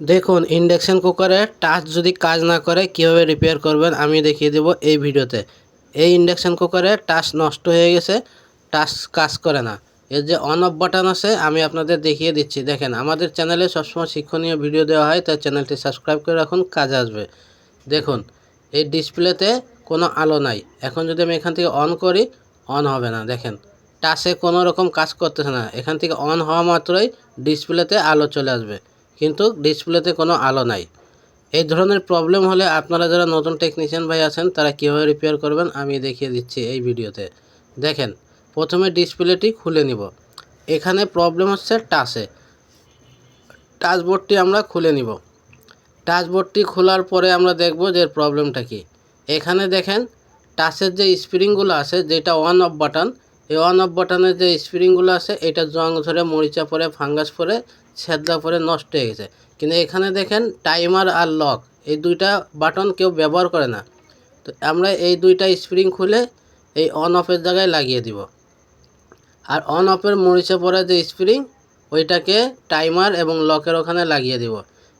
দেখুন, ইন্ডাকশন কুকারে টাচ যদি কাজ না করে, কীভাবে রিপেয়ার করবেন আমি দেখিয়ে দেব এই ভিডিওতে। এই ইন্ডাকশন কুকারে টাচ নষ্ট হয়ে গেছে, টাচ কাজ করে না। এর যে অন অফ বাটন আছে, আমি আপনাদের দেখিয়ে দিচ্ছি। দেখেন, আমাদের চ্যানেলে সবসময় শিক্ষণীয় ভিডিও দেওয়া হয়, তাই চ্যানেলটি সাবস্ক্রাইব করে রাখুন, কাজে আসবে। দেখুন, এই ডিসপ্লেতে কোনো আলো নাই। এখন যদি আমি এখান থেকে অন করি অন হবে না। দেখেন, টাচে কোনো রকম কাজ করতেছে না। এখান থেকে অন হওয়া মাত্রই ডিসপ্লেতে আলো চলে আসবে। কিন্তু ডিসপ্লেতে কোনো আলো নাই। এই ধরনের প্রবলেম হলে আপনারা যারা নতুন টেকনিশিয়ান ভাই আছেন, তারা কীভাবে রিপেয়ার করবেন আমি দেখিয়ে দিচ্ছি এই ভিডিওতে। দেখেন, প্রথমে ডিসপ্লেটি খুলে নিব। এখানে প্রবলেম হচ্ছে টাচে টাচবোর্ডটি আমরা খুলে নিব। টাচবোর্ডটি খোলার পরে আমরা দেখব যে প্রবলেমটা কি। এখানে দেখেন টাচের যে স্প্রিংগুলো আছে, যেটা অন অফ বাটন এই অন অফ বাটনের যে স্প্রিংগুলো আছে, এটা জং ধরে মরিচা পরে ফাঙ্গাস পরে, ছেদা পরে নষ্ট হয়ে গেছে। কিন্তু এখানে দেখেন টাইমার আর লক এই দুইটা বাটন কেউ ব্যবহার করে না। তো আমরা এই দুইটা স্প্রিং খুলে এই অন অফের জায়গায় লাগিয়ে দিব। আর অন অফের মরিচা পরে যে স্প্রিং ওইটাকে টাইমার এবং লকের ওখানে লাগিয়ে দিব।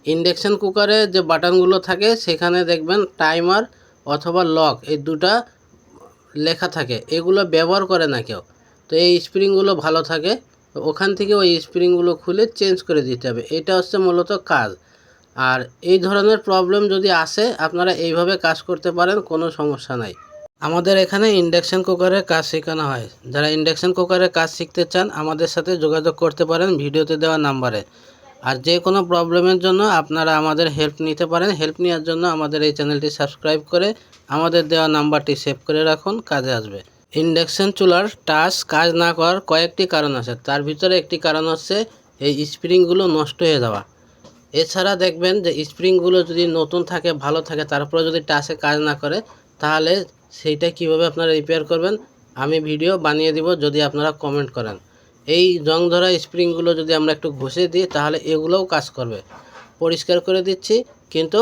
ইন্ডাকশান কুকারে যে বাটনগুলো থাকে, সেখানে দেখবেন টাইমার অথবা লক এই দুটা লেখা থাকে, এগুলো ব্যবহার করে না কেউ। তো এই স্প্রিংগুলো ভালো থাকে, ওখান থেকে ওই স্প্রিংগুলো খুলে চেঞ্জ করে দিতে হবে। এটা হচ্ছে মূলত কাজ। আর এই ধরনের প্রবলেম যদি আসে, আপনারা এইভাবে কাজ করতে পারেন, কোনো সমস্যা নাই। আমাদের এখানে ইন্ডাকশান কুকারের কাজ শেখানো হয়। যারা ইন্ডাকশান কুকারের কাজ শিখতে চান, আমাদের সাথে যোগাযোগ করতে পারেন ভিডিওতে দেওয়া নাম্বারে। আর যে কোনো প্রবলেমের জন্য আপনারা আমাদের হেল্প নিতে পারেন। হেল্প নেওয়ার জন্য আমাদের এই চ্যানেলটি সাবস্ক্রাইব করে আমাদের দেওয়া নাম্বারটি সেভ করে রাখুন, কাজে আসবে। ইন্ডাকশন চুলার টাচ কাজ না করার কয়েকটি কারণ আছে। তার ভিতরে একটি কারণ হচ্ছে এই স্প্রিংগুলো নষ্ট হয়ে যাওয়া। এছাড়া দেখবেন যে স্প্রিংগুলো যদি নতুন থাকে, ভালো থাকে তারপরে যদি টাচে কাজ না করে, তাহলে সেইটা কীভাবে আপনারা রিপেয়ার করবেন? আমি ভিডিও বানিয়ে দিব, যদি আপনারা কমেন্ট করেন। এই জং ধরা স্প্রিংগুলো যদি আমরা একটু ঘষে দিই, তাহলে এগুলোও কাজ করবে। পরিষ্কার করে দিচ্ছি, কিন্তু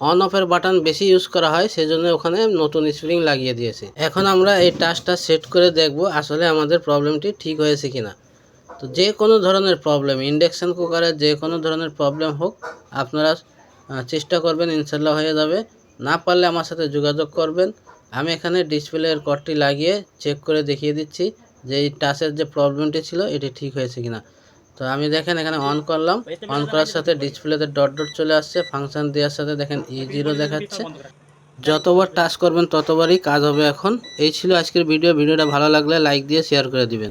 অন অফের বাটন বেশি ইউজ করা হয়, সেজন্য ওখানে নতুন স্প্রিং লাগিয়ে দিয়েছি। এখন আমরা এই টাচটা সেট করে দেখব আসলে আমাদের প্রবলেমটি ঠিক হয়েছে কিনা। তো যে কোনো ধরনের প্রবলেম ইন্ডাকশান কুকারের যে কোনো ধরনের প্রবলেম হোক, আপনারা চেষ্টা করবেন ইনশাল্লাহ হয়ে যাবে। না পারলে আমার সাথে যোগাযোগ করবেন। আমি এখানে ডিসপ্লের কর্ডটি লাগিয়ে চেক করে দেখিয়ে দিচ্ছি। যে এই টাচের যে প্রবলেমটি ছিল, এটি ঠিক হয়েছে কিনা। তো আমি দেখেন এখানে অন করলাম। অন করার সাথে ডিসপ্লেতে ডট ডট চলে আসছে ফাংশন দেওয়ার সাথে দেখেন ই জিরো দেখাচ্ছে। যতবার টাচ করবেন, ততবারই কাজ হবে এখন। এই ছিল আজকের ভিডিও ভিডিওটা ভালো লাগলে লাইক দিয়ে শেয়ার করে দিবেন।